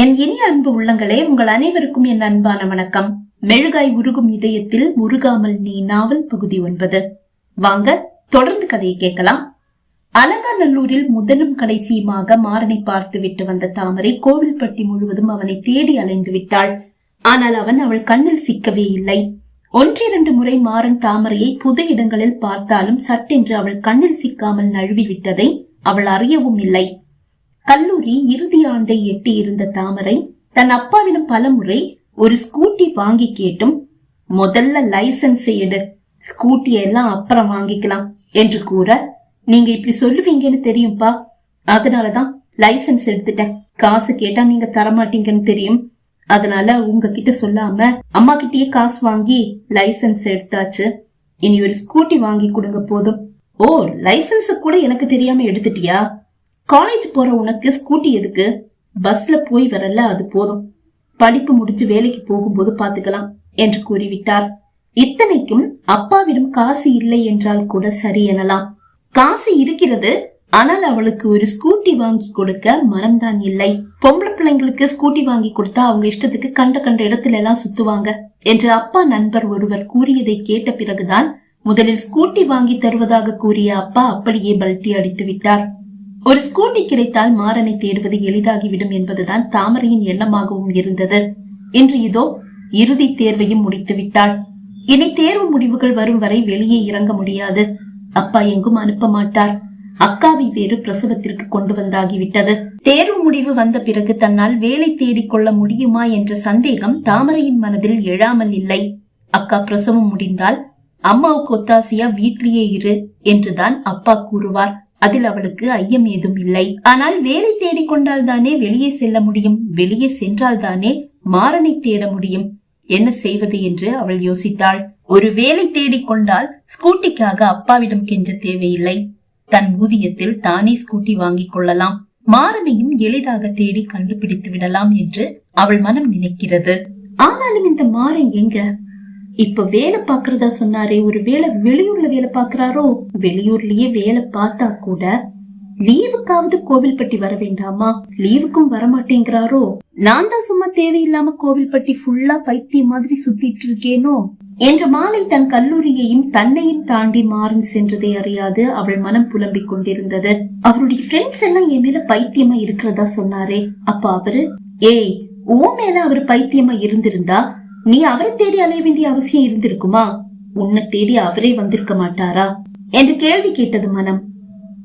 என் இனிய அன்பு உள்ளங்களே உங்கள் அனைவருக்கும் என் அன்பான வணக்கம். மெழுகாய் உருகும் இதயத்தில் முருகாமல் நீ நாவல் பகுதி ஒன்பது. வாங்க தொடர்ந்து கதையை கேட்கலாம். அலங்காநல்லூரில் முதலும் கடைசியுமாக மாறனை பார்த்து விட்டு வந்த தாமரை கோவில்பட்டி முழுவதும் அவனை தேடி அலைந்து விட்டாள். ஆனால் அவன் அவள் கண்ணில் சிக்கவே இல்லை. ஒன்றிரண்டு முறை மாறன் தாமரையை புது இடங்களில் பார்த்தாலும் சட்டென்று அவள் கண்ணில் சிக்காமல் நழுவி விட்டதை அவள் அறியவும் இல்லை. கல்லூரி இறுதி ஆண்டை எட்டியிருந்த தாமரை தன் அப்பாவிடம் பலமுறை ஒரு ஸ்கூட்டி வாங்கி கேட்டும் முதல்ல லைசன்ஸ் எடு ஸ்கூட்டி எல்லாம் அப்புறம் வாங்கிக்கலாம் என்று கூற நீங்க இப்படி சொல்லுவீங்கன்னு தெரியும்பா? அதனாலதான் லைசன்ஸ் எடுத்துட்டேன். காசு கேட்டா நீங்க தரமாட்டீங்கன்னு தெரியும். அதனால உங்ககிட்ட சொல்லாம அம்மா கிட்டயே காசு வாங்கி லைசன்ஸ் எடுத்தாச்சு. இனி ஒரு ஸ்கூட்டி வாங்கி கொடுங்க போதும். ஓ லைசன்ஸ் கூட எனக்கு தெரியாம எடுத்துட்டியா? காலேஜ் போற உனக்கு ஸ்கூட்டி எதுக்கு? பஸ்ல போய் வரல அது போதும். படிப்பு முடிஞ்சு வேலைக்கு போகும்போது பாத்துக்கலாம் என்று கூறிவிட்டார். இத்தனைக்கும் அப்பாவிடம் காசு இல்லை என்றால் கூட சரி எனலாம். காசு இருக்கிறது ஆனால் அவளுக்கு ஒரு ஸ்கூட்டி வாங்கி கொடுக்க மனம்தான் இல்லை. பொம்பளை பிள்ளைங்களுக்கு ஸ்கூட்டி வாங்கி கொடுத்தா அவங்க இஷ்டத்துக்கு கண்ட கண்ட இடத்துல எல்லாம் சுத்துவாங்க என்று அப்பா நண்பர் ஒருவர் கூறியதை கேட்ட பிறகுதான் முதலில் ஸ்கூட்டி வாங்கி தருவதாக கூறிய அப்பா அப்படியே பல்ட்டி அடித்து விட்டார் ஒரு ஸ்கூட்டி கிடைத்தால் மாறனை தேடுவது எளிதாகிவிடும் என்பதுதான் தாமரையின் எண்ணமாகவும் இருந்தது. இன்று இதோ இறுதி தேர்வையும் முடித்து விட்டாள் இனி தேர்வு முடிவுகள் வரும் வரை வெளியே இறங்க முடியாது. அப்பா எங்கும் அனுப்ப மாட்டார். அக்காவை வேறு பிரசவத்திற்கு கொண்டு வந்தாகிவிட்டது. தேர்வு முடிவு வந்த பிறகு தன்னால் வேலை தேடிக் கொள்ள முடியுமா என்ற சந்தேகம் தாமரையின் மனதில் எழாமல் இல்லை. அக்கா பிரசவம் முடிந்தால் அம்மாவுக்கு ஒத்தாசையா வீட்டிலேயே இரு என்றுதான் அப்பா கூறுவார். அதில் அவளுக்கு ஐயம் ஏதும் இல்லை. ஆனால் வேலை தேடிக்கொண்டால் தானே வெளியே செல்ல முடியும். வெளியே சென்றால் தானே மாறனை தேட முடியும். என்ன செய்வது என்று அவள் யோசித்தாள். ஒரு வேலை தேடிக்கொண்டால் ஸ்கூட்டிக்காக அப்பாவிடம் கெஞ்ச தேவையில்லை. தன் ஊதியத்தில் தானே ஸ்கூட்டி வாங்கிக் கொள்ளலாம். மாறனையும் எளிதாக தேடி கண்டுபிடித்து விடலாம் என்று அவள் மனம் நினைக்கிறது. ஆனாலும் இந்த மாறன் எங்க? இப்ப வேலை பாக்குறதா சொன்னாரே ஒரு வேலை வெளியூர்ல வேலை பாக்குறாரோ வெளியூர்லயே வேலை பார்த்தா கூட லீவுக்காவது கோவில்பட்டி வர வேண்டாமா? லீவுக்கும் வரமாட்டேங்கிறாரோ? நான் தான் சும்மா தேவையில்லாம கோவில்பட்டி ஃபுல்லா பைத்தியம் மாதிரி சுத்திட்டு இருக்கேனோ? என்று மாலை தன் கல்லூரியையும் தன்னையும் தாண்டி மாறன் சென்றதை அறியாது அவள் மனம் புலம்பிக் கொண்டிருந்தது. அவருடைய ஃப்ரெண்ட்ஸ் எல்லாம் என் மேல பைத்தியமா இருக்கிறதா சொன்னாரே. அப்ப அவரு ஏய் ஓ மேல அவர் பைத்தியமா இருந்திருந்தா நீ அவரை தேடி அலைய வேண்டிய அவசியம் இருந்திருக்குமா? உன்னை தேடி அவரே வந்திருக்க மாட்டாரா? என்று கேள்வி கேட்டது மனம்.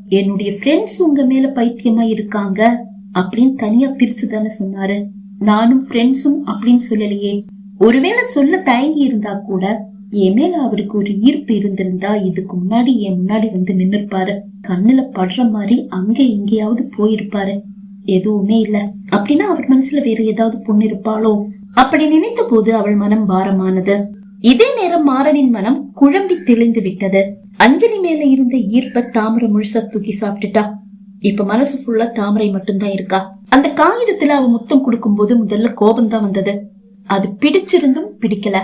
என்னுடைய ஃப்ரெண்ட்ஸ் உங்க மேல பைத்தியமா இருக்காங்க அப்படின்னு தனியா பிரிச்சு தானே சொன்னாரு. நானும் ஃப்ரெண்ட்ஸும் அப்படின்னு சொல்லலையே. ஒருவேளை சொல்ல தயங்கி இருந்தா கூட என் மேல அவருக்கு ஒரு ஈர்ப்பு இருந்திருந்தா இதுக்கு முன்னாடி என் முன்னாடி வந்து நின்னுருப்பாரு. கண்ணுல படுற மாதிரி அங்க எங்கேயாவது போயிருப்பாரு. எதுவுமே இல்ல. அப்படின்னா அவர் மனசுல வேற ஏதாவது பொண்ணு இருப்பாளோ? அப்படி நினைத்த போது அவள் மனம் பாரமானது. இதே நேரம் மாறனின் மனம் குழம்பி தெளிந்து விட்டது. அஞ்சலி மேல இருந்த ஈர்ப்ப தாமரை முழுசா தூக்கி சாப்பிட்டுட்டா. இப்ப மனசு ஃபுல்லா தாமரை மட்டும்தான் இருக்கா? அந்த காகிதத்துல அவ முத்தம் கொடுக்கும் போது முதல்ல கோபம் தான் வந்தது. அது பிடிச்சிருந்தும் பிடிக்கல.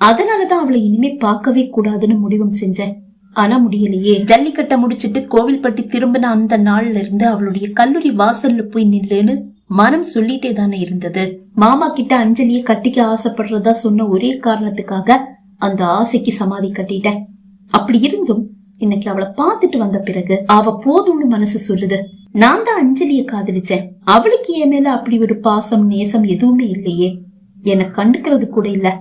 அதனாலதான் அவளை இனிமே பார்க்கவே கூடாதுன்னு முடிவும் செஞ்சேன். ஆனா முடியலையே. ஜல்லிக்கட்டை முடிச்சிட்டு கோவில்பட்டி திரும்பின அந்த நாள்ல இருந்து அவளுடைய கல்லூரி வாசல்ல போய் நில்லுன்னு மனம் சொல்லிட்டே தானே இருந்தது. மாமா கிட்ட அஞ்சலியை கட்டிக்க ஆசைப்படுறதா சொன்ன ஒரே காரணத்துக்காக அந்த ஆசைக்கு சமாதி கட்டிட்டேன். அப்படி இருந்தும் இன்னைக்கு அவளை பார்த்துட்டு வந்த பிறகு அவ போதும்னு மனசு சொல்லுது. நான் தான் அஞ்சலிய காதலிச்சேன். அவளுக்கு என் மேல அப்படி ஒரு பாசம் நேசம் எதுவுமே இல்லையே. என்னை கண்டுக்கிறது கூட இல்ல.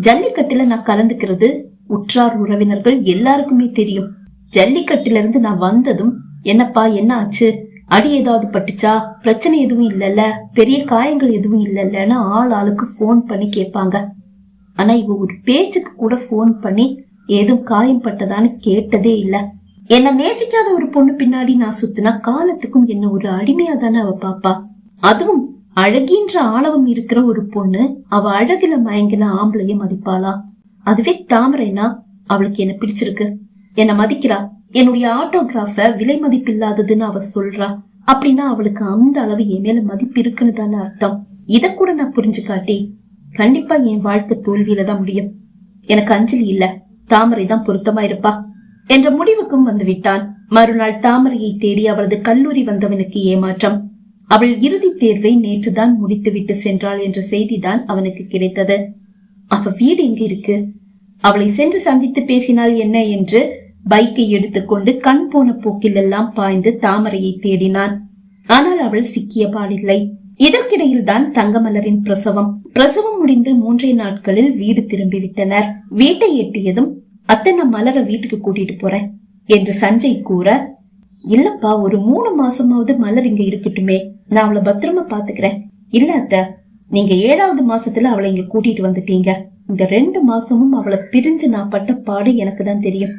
ஜல்லிக்கட்டுல நான் கலந்துக்கிறது உற்றார் உறவினர்கள் எல்லாருக்குமே தெரியும். ஜல்லிக்கட்டுல இருந்து நான் வந்ததும் என்னப்பா என்ன ஆச்சு? அடி ஏதாவது பட்டுச்சா? பிரச்சனை எதுவும் இல்லைல்ல. பெரிய காயங்கள் எதுவும் இல்லைல்லன்னு ஆள் ஆளுக்கு ஃபோன் பண்ணி கேட்பாங்க. ஆனா இவ ஒரு பேச்சுக்கு கூட ஃபோன் பண்ணி ஏதும் காயம் பட்டதான்னு கேட்டதே இல்ல. என்ன நேசிக்காத ஒரு பொண்ணு பின்னாடி நான் சுத்தினா காலத்துக்கும் என்ன ஒரு அடிமையா தானே அவ பாப்பா. அதுவும் அழகின்ற ஆணவம் இருக்கிற ஒரு பொண்ணு அவ அழகுல மயங்கின ஆம்பளைய மதிப்பாளா? அதுவே தாமரைனா அவளுக்கு என்ன பிடிச்சிருக்கு. என்ன மதிக்கிறா. என்னுடைய ஆட்டோகிராஃப விலை மதிப்பில்லாததுன்னு அவ சொல்றா. அப்படின்னா அவளுக்கு அந்த அளவு என் மேல மதிப்பு இருக்குன்னு தானே அர்த்தம். இதை கூட நான் புரிஞ்சு காட்டி கண்டிப்பா என் வாழ்க்கை தோல்வியில தான் முடியும். எனக்கு அஞ்சலி இல்ல. தாமரை தான் பொருத்தமா இருப்பா. என்ற முடிவுக்கும் வந்து விட்டான் மறுநாள் தாமரையை தேடி அவளது கல்லூரி வந்தவனுக்கு ஏமாற்றம். அவள் இறுதித் தேர்வை நேற்றுதான் முடித்துவிட்டு சென்றாள் என்ற செய்திதான் அவனுக்கு கிடைத்தது. அவ வீடு எங்க இருக்கு? அவளை சென்று சந்தித்து பேசினால் என்ன? என்று பைக்கை எடுத்துக்கொண்டு கண் போன போக்கிலெல்லாம் பாய்ந்து தாமரையை தேடினான். ஆனால் அவள் சிக்கிய பாடில்லை. இதற்கிடையில் தான் தங்கமலரின் பிரசவம். பிரசவம் முடிந்து மூன்றே நாட்களில் வீடு திரும்பி விட்டனர் வீட்டை எட்டியதும் அத்தை நான் மலர வீட்டுக்கு கூட்டிட்டு போறேன் என்று சஞ்சய் கூற இல்லப்பா ஒரு மூணு மாசமாவது மலர் இங்க இருக்கட்டுமே. நான் அவளை பத்திரமா பாத்துக்கிறேன். இல்ல அத்த நீங்க ஏழாவது மாசத்துல அவளை இங்க கூட்டிட்டு வந்துட்டீங்க. இந்த ரெண்டு மாசமும் அவளை பிரிஞ்சு நான் பட்ட பாடு எனக்கு தான் தெரியும்.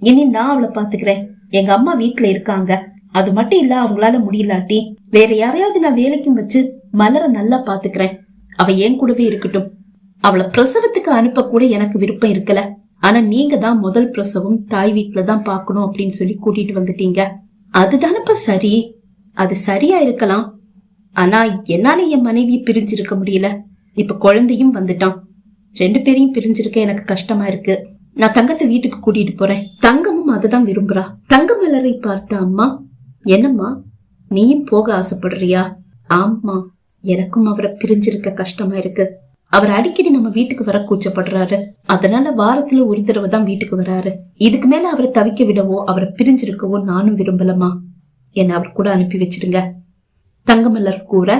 இனி நான் அவளை பாத்துக்கிறேன் எங்க அம்மா வீட்டுல இருக்காங்க. அது மட்டும் இல்ல அவங்களால முடியலாட்டி. வேற யாரையாவது நான் வேலைக்கும் வச்சு மலரை நல்லா பாத்துக்கிறேன் அவ என் கூடவே இருக்கட்டும். அவளை பிரசவத்துக்கு அனுப்ப கூட எனக்கு விருப்பம் இருக்கல. ஆனா நீங்க தான் முதல் பிரசவம் தாய் வீட்டுல தான் பாக்கணும் அப்படின்னு சொல்லி கூட்டிட்டு வந்துட்டீங்க. அதுதானப்ப சரி. அது சரியா இருக்கலாம். ஆனா என்னால என் மனைவி பிரிஞ்சிருக்க முடியல. இப்ப குழந்தையும் வந்துட்டான். ரெண்டு பேரையும் பிரிஞ்சிருக்க எனக்கு கஷ்டமா இருக்கு. நான் தங்கத்தை வீட்டுக்கு கூட்டிட்டு போறேன். தங்கமும் அதுதான் விரும்புறா. தங்க மலரை பார்த்த அம்மா என்னம்மா நீயும் போக ஆசைப்படுறியா? ஆமா எனக்கும் அவரை பிரிஞ்சிருக்க கஷ்டமா இருக்கு. அவர் அடிக்கடி நம்ம வீட்டுக்கு வர கூச்சப்படுறாரு. அதனால வாரத்துல ஒரு தடவை தான் வீட்டுக்கு வராரு. இதுக்கு மேல அவரை தவிக்க விடவோ அவரை பிரிஞ்சிருக்கவோ நானும் விரும்பலமா என்ன அவர் கூட அனுப்பி வச்சிடுங்க தங்கமல்லர் கூற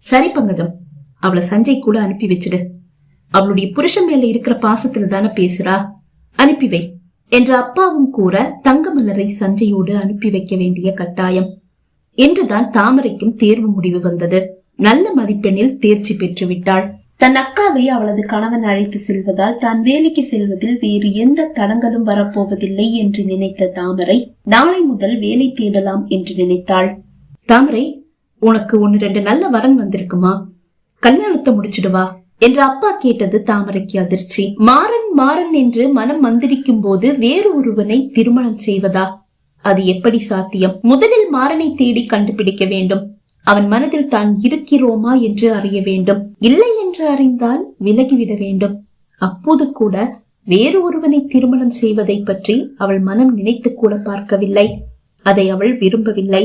சரி பங்கஜம் அவளை சஞ்சய் கூட அனுப்பி வச்சிடு. அவளுடைய புருஷன் மேல இருக்கிற பாசத்துல தானே பேசுறா. அனுப்பி வை அப்பாவும் கூற தங்கமலரை சஞ்சையோடு அனுப்பி வைக்க வேண்டிய கட்டாயம். என்றுதான் தாமரைக்கும் தேர்வு முடிவு வந்தது. நல்ல மதிப்பெண்ணில் தேர்ச்சி பெற்று விட்டாள். தன் அக்காவை அவளது கணவன் அழைத்து செல்வதால் தான் வேலைக்கு செல்வதில் வேறு எந்த தடங்களும் வரப்போவதில்லை என்று நினைத்த தாமரை நாளை முதல் வேலை தேடலாம் என்று நினைத்தாள். தாமரை உனக்கு ஒன்னு ரெண்டு நல்ல வரன் வந்திருக்குமா? கல்யாணத்தை முடிச்சிடுவா என்று அப்பா கேட்டது தாமரைக்கு அதிர்ச்சி. மாறன் மாறன் என்று மனம் மந்திரிக்கும் போது வேறு ஒருவனை திருமணம் செய்வதா? அது எப்படி சாத்தியம்? முதலில் மாறனை தேடி கண்டுபிடிக்க வேண்டும். அவன் மனதில் தான் இருக்கிறோமா என்று அறிய வேண்டும். இல்லை என்று அறிந்தால் விலகிவிட வேண்டும். அப்போது கூட வேறு ஒருவனை திருமணம் செய்வதை பற்றி அவள் மனம் நினைத்து கூட பார்க்கவில்லை. அதை அவள் விரும்பவில்லை.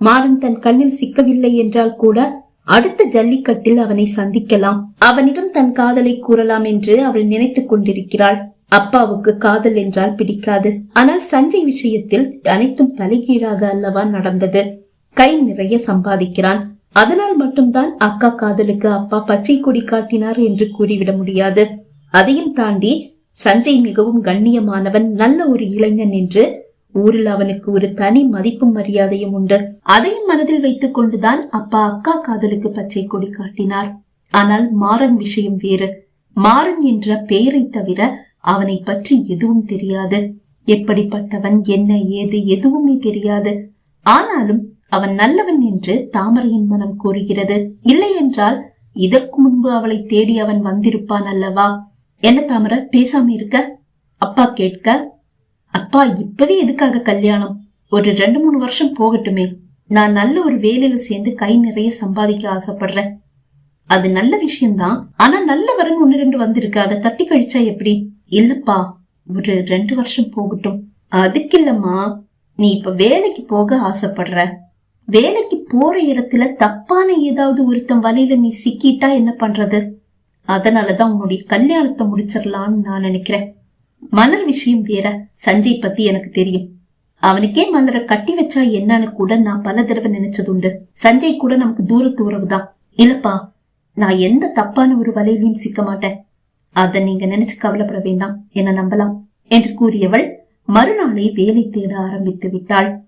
மாறன் தன் கண்ணில் சிக்கவில்லை என்றால் கூட அடுத்த ஜல்லிக்கட்டில் அவனை சந்திக்கலாம். அவனிடம் தன் காதலை கூறலாம் என்று அவள் நினைத்துக் கொண்டிருக்கிறாள். அப்பாவுக்கு காதல் என்றால் பிடிக்காது. ஆனால் சஞ்சய் விஷயத்தில் அனைத்தும் தலைகீழாக அல்லவா நடந்தது. கை நிறைய சம்பாதிக்கிறான். அதனால் மட்டும்தான் அக்கா காதலுக்கு அப்பா பச்சை கொடி காட்டினார் என்று கூறிவிட முடியாது. அதையும் தாண்டி சஞ்சய் மிகவும் கண்ணியமானவன் நல்ல ஒரு இளைஞன் என்று ஊரில் அவனுக்கு ஒரு தனி மதிப்பும் மரியாதையும் உண்டு. அதையும் மனதில் வைத்துக் கொண்டுதான் அப்பா அக்கா காதலுக்கு பச்சை கொடி காட்டினார். ஆனால் மாறன் விஷயம் வேறு. மாறன் என்ற பெயரை தவிர அவனை பற்றி எதுவும் தெரியாது. எப்படிப்பட்டவன் என்ன ஏது எதுவுமே தெரியாது. ஆனாலும் அவன் நல்லவன் என்று தாமரையின் மனம் கூறுகிறது. இல்லை என்றால் இதற்கு முன்பு அவளை தேடி அவன் வந்திருப்பான் அல்லவா? என்ன தாமரை பேசாம இருக்க? அப்பா கேட்க அப்பா இப்பவே எதுக்காக கல்யாணம்? ஒரு ரெண்டு மூணு வருஷம் போகட்டுமே. நான் நல்ல ஒரு வேலையில சேர்ந்து கை நிறைய சம்பாதிக்க ஆசைப்படுறேன். அது நல்ல விஷயம்தான். ஆனா நல்ல வரன் ஒன்னு ரெண்டு வந்திருக்கு. அதை தட்டி கழிச்சா எப்படி? இல்லப்பா ஒரு ரெண்டு வருஷம் போகட்டும். அதுக்கு இல்லம்மா நீ இப்ப வேலைக்கு போக ஆசைப்படுற. வேலைக்கு போற இடத்துல தப்பான ஏதாவது ஒருத்தன் வலையில நீ சிக்கிட்டா என்ன பண்றது? அதனாலதான் உன்னுடைய கல்யாணத்தை முடிச்சிடலான்னு நான் நினைக்கிறேன். மலர் விஷயம் வேற. சஞ்சய் பத்தி எனக்கு தெரியும். அவனுக்கே மலரை கட்டி வச்சா என்னன்னு கூட நான் பல தடவை நினைச்சதுண்டு. சஞ்சய் கூட நமக்கு தூரத்து உறவுதான். இல்லப்பா நான் எந்த தப்பான ஒரு வலையிலையும் சிக்க மாட்டேன். அத நீங்க நினைச்சு கவலைப்பட வேண்டாம். என்ன நம்பலாம். என்று கூறியவள் மறுநாளை வேலை தேட ஆரம்பித்து விட்டாள்.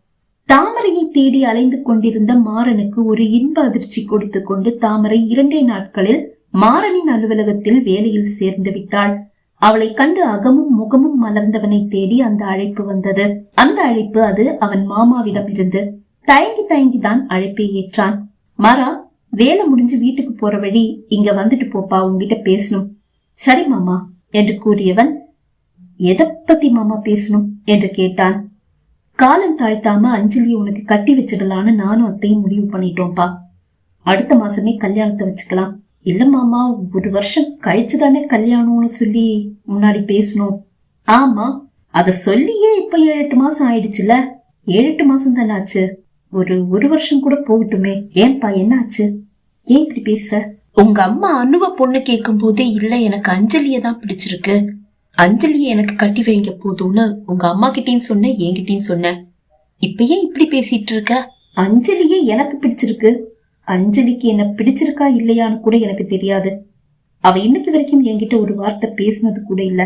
தாமரையை தேடி அலைந்து கொண்டிருந்த மாறனுக்கு ஒரு இன்ப அதிர்ச்சி கொடுத்து கொண்டு தாமரை இரண்டே நாட்களில் மாறனின் அலுவலகத்தில் வேலையில் சேர்ந்து விட்டாள். அவளை கண்டு அகமும் முகமும் மலர்ந்தவனை தேடி அந்த அழைப்பு வந்தது. அந்த அழைப்பு அது அவன் மாமாவிடம் இருந்து தயங்கி தயங்கிதான் அழைப்பை ஏற்றான். மாறா வேலை முடிஞ்சு வீட்டுக்கு போற வழி இங்க வந்துட்டு போப்பா உங்ககிட்ட பேசணும். சரி மாமா என்று கூறியவன் எதை பத்தி மாமா பேசணும்? என்று கேட்டான். காலம் தாழ்த்தாம அஞ்சலியை உனக்கு கட்டி வச்சிடலான்னு நானும் அத்தையும் முடிவு பண்ணிட்டோம்ப்பா. அடுத்த மாசமே கல்யாணத்தை வச்சுக்கலாம். இல்ல மாமா ஒரு வருஷம் கழிச்சுதானே கல்யாணம்னு சொல்லி முன்னாடி பேசணும். ஆமா அத சொல்லியே இப்ப ஏழு எட்டு மாசம் ஆயிடுச்சுல. ஏழு எட்டு மாசம் தானே ஆச்சு? ஒரு ஒரு வருஷம் கூட போகட்டுமே. ஏன்பா என்னாச்சு? ஏன் இப்படி பேசுற? உங்க அம்மா அனுவ பொண்ணு கேட்கும் போதே இல்ல எனக்கு அஞ்சலிய தான் பிடிச்சிருக்கு. அஞ்சலிய எனக்கு கட்டி வைங்க போதும்னு உங்க அம்மா கிட்டயும் சொன்ன என்கிட்டயும் சொன்ன இப்ப ஏன் இப்படி பேசிட்டு இருக்க? அஞ்சலியே எனக்கு பிடிச்சிருக்கு. அஞ்சலிக்கு என்ன பிடிச்சிருக்கா இல்லையான்னு கூட எனக்கு தெரியாது. அவ இன்னைக்கு வரைக்கும் என்கிட்ட ஒரு வார்த்தை பேசுனது கூட இல்ல.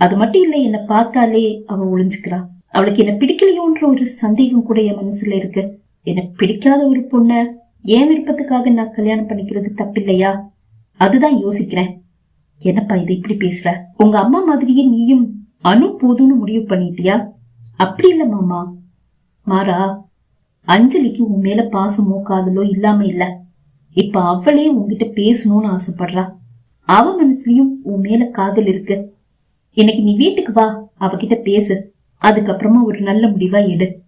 அது மட்டும் இல்ல என்ன பார்த்தாலே அவ ஒளிஞ்சுக்கிறா. அவளுக்கு என்ன பிடிக்கலையோன்ற ஒரு சந்தேகம் கூட என் மனசுல இருக்கு. என்ன பிடிக்காத ஒரு பொண்ண என் விருப்பத்துக்காக நான் கல்யாணம் பண்ணிக்கிறது தப்பில்லையா? அதுதான் யோசிக்கிறேன். என்னப்பா இது இப்படி பேசுற? உங்க அம்மா மாதிரியே நீயும் அணு போதும்னு முடிவு பண்ணிட்டியா? அப்படி இல்ல மாமா. மாறா அஞ்சலிக்கு உன் மேல பாசமோ காதலோ இல்லாம இல்ல. இப்ப அவளே உன்கிட்ட பேசணும்னு ஆசைப்படுறா. அவ மனசுலயும் உன் மேல காதல் இருக்கு. இன்னைக்கு நீ வீட்டுக்கு வா அவகிட்ட பேசு. அதுக்கப்புறமா ஒரு நல்ல முடிவா எடு.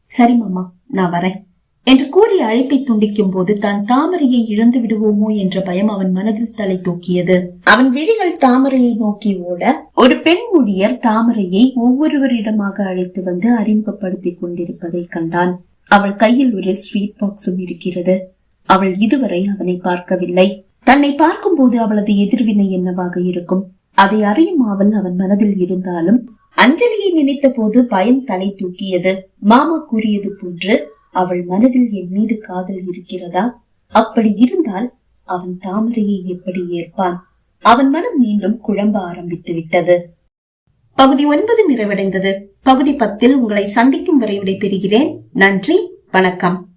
சரி மாமா நான் வரேன். என்று கூறி அழைப்பை துண்டிக்கும் போது தான் தாமரையை இழந்து விடுவோமோ என்ற பயம் அவன் மனதில் தலை தூக்கியது. அவன் விழிகள் தாமரையை நோக்கி ஓட ஒரு பெண் ஊழியர் தாமரையை ஒவ்வொருவரிடமாக அழைத்து வந்து அறிமுகப்படுத்திக் கொண்டிருப்பதை கண்டான். அவள் கையில் ஒரு ஸ்வீட் பாக்ஸும் இருக்கிறது. அவள் இதுவரை அவனை பார்க்கவில்லை. தன்னை பார்க்கும்போது அவளது எதிர்வினை என்னவாக இருக்கும்? அதை அறியும் ஆவல் அவன் மனதில் இருந்தாலும் அஞ்சலியை நினைத்த போது பயம் தலை தூக்கியது. மாமா கூறியது போன்று அவள் மனதில் என் மீது காதல் இருக்கிறதா? அப்படி இருந்தால் அவன் தாமரையை எப்படி ஏற்பான்? அவன் மனம் மீண்டும் குழம்ப ஆரம்பித்து விட்டது. பகுதி ஒன்பது நிறைவடைந்தது. பகுதி பத்தில் உங்களை சந்திக்கும் வரை விடைபெறுகிறேன். நன்றி வணக்கம்.